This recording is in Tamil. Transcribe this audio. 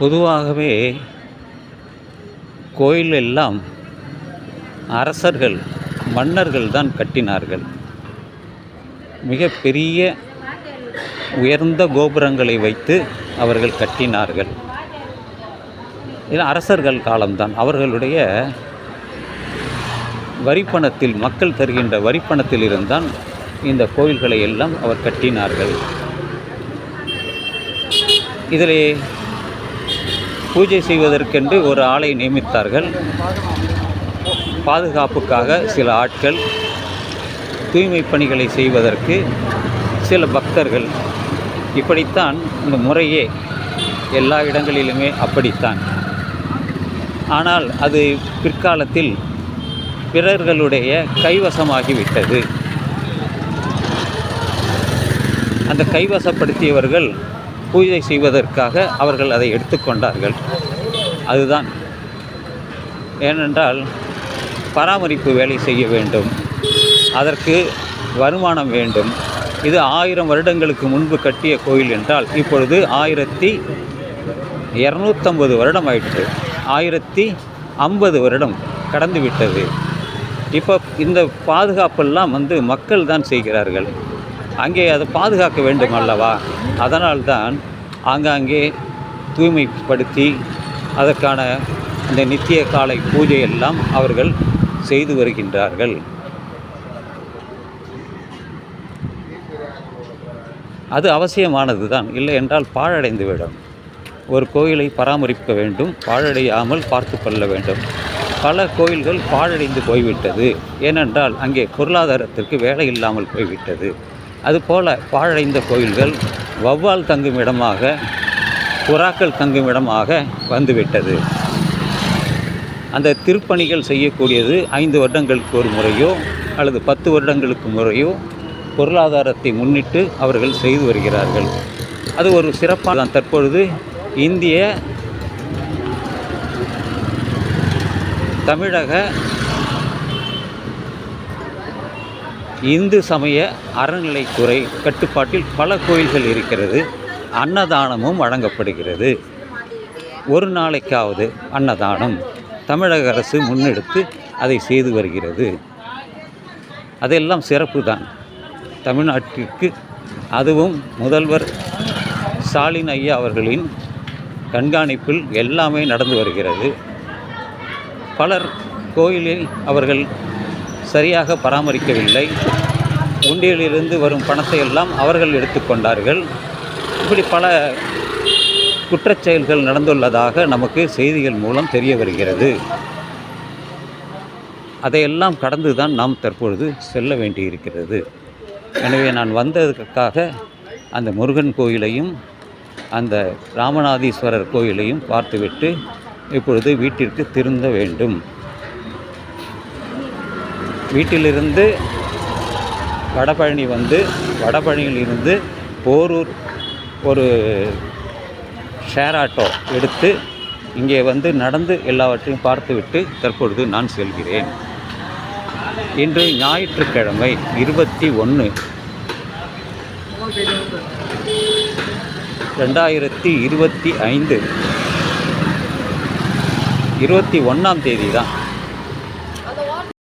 பொதுவாகவே கோயில் எல்லாம் அரசர்கள் மன்னர்கள் தான் கட்டினார்கள். மிக பெரிய உயர்ந்த கோபுரங்களை வைத்து அவர்கள் கட்டினார்கள். இது அரசர்கள் காலம்தான். அவர்களுடைய வரிப்பணத்தில் மக்கள் தருகின்ற வரிப்பணத்தில் இருந்தான் இந்த கோயில்களை எல்லாம் அவர் கட்டினார்கள். இதிலே பூஜை செய்வதற்கென்று ஒரு ஆளை நியமித்தார்கள். பாதுகாப்புக்காக சில ஆட்கள் தூய்மை பணிகளை செய்வதற்கு சில பக்தர்கள். இப்படித்தான் இந்த முறையே எல்லா இடங்களிலுமே அப்படித்தான். ஆனால் அது பிற்காலத்தில் பிறர்களுடைய கைவசமாகிவிட்டது. அந்த கைவசப்படுத்தியவர்கள் பூஜை செய்வதற்காக அவர்கள் அதை எடுத்துக்கொண்டார்கள். அதுதான். ஏனென்றால் பராமரிப்பு வேலை செய்ய வேண்டும். அதற்கு வருமானம் வேண்டும். இது ஆயிரம் வருடங்களுக்கு முன்பு கட்டிய கோயில் என்றால் இப்பொழுது ஆயிரத்தி இரநூத்தம்பது வருடம் ஆயிற்று ஆயிரத்தி ஐம்பது வருடம் கடந்து விட்டது இப்போ இந்த பாதுகாப்பெல்லாம் வந்து மக்கள் தான் செய்கிறார்கள். அங்கே அதை பாதுகாக்க வேண்டும் அல்லவா? அதனால்தான் ஆங்காங்கே தூய்மைப்படுத்தி அதற்கான இந்த நித்திய காலை பூஜையெல்லாம் அவர்கள் செய்து வருகின்றார்கள். அது அவசியமானது தான் இல்லை என்றால் பாழடைந்து விடும். ஒரு கோயிலை பராமரிக்க வேண்டும் பாழடையாமல் பார்த்து கொள்ள வேண்டும். பல கோயில்கள் பாழடைந்து போய்விட்டது. ஏனென்றால் அங்கே பொருளாதாரத்திற்கு வேலை இல்லாமல் போய்விட்டது. அதுபோல் பாழடைந்த கோயில்கள் வௌவால் தங்கும் இடமாக புறாக்கள் தங்கும் இடமாக வந்துவிட்டது. அந்த திருப்பணிகள் செய்யக்கூடியது ஐந்து வருடங்களுக்கு ஒரு முறையோ அல்லது பத்து வருடங்களுக்கு முறையோ பொருளாதாரத்தை முன்னிட்டு அவர்கள் செய்து வருகிறார்கள். அது ஒரு சிறப்பாக தான். தற்பொழுது இந்திய தமிழக இந்து சமய அறநிலைத்துறை கட்டுப்பாட்டில் பல கோயில்கள் இருக்கிறது. அன்னதானமும் வழங்கப்படுகிறது. ஒரு நாளைக்காவது அன்னதானம் தமிழக அரசு முன்னெடுத்து அதை செய்து வருகிறது. அதெல்லாம் சிறப்பு தான் தமிழ்நாட்டிற்கு அதுவும் முதல்வர் ஸ்டாலின் ஐயா அவர்களின் கண்காணிப்பில் எல்லாமே நடந்து வருகிறது. பலர் கோயிலில் அவர்கள் சரியாக பராமரிக்கவில்லை. உண்டியலிலிருந்து வரும் பணத்தை எல்லாம் அவர்கள் எடுத்துக்கொண்டார்கள். இப்படி பல குற்றச்செயல்கள் நடந்துள்ளதாக நமக்கு செய்திகள் மூலம் தெரிய வருகிறது. அதையெல்லாம் கடந்து தான் நாம் தற்பொழுது செல்ல வேண்டியிருக்கிறது. எனவே நான் வந்ததற்காக அந்த முருகன் கோயிலையும் அந்த ராமநாதீஸ்வரர் கோயிலையும் பார்த்துவிட்டு இப்பொழுது வீட்டிற்கு திருந்த வேண்டும். வீட்டிலிருந்து வடபழனி வந்து வடபழனியிலிருந்து போரூர் ஒரு ஷேர் ஆட்டோ எடுத்து இங்கே வந்து நடந்து எல்லாவற்றையும் பார்த்துவிட்டு தற்பொழுது நான் செல்கிறேன். இன்று ஞாயிற்றுக்கிழமை இருபத்தி ஒன்று ரெண்டாயிரத்தி இருபத்தி ஐந்து இருபத்தி ஒன்றாம் தேதி தான்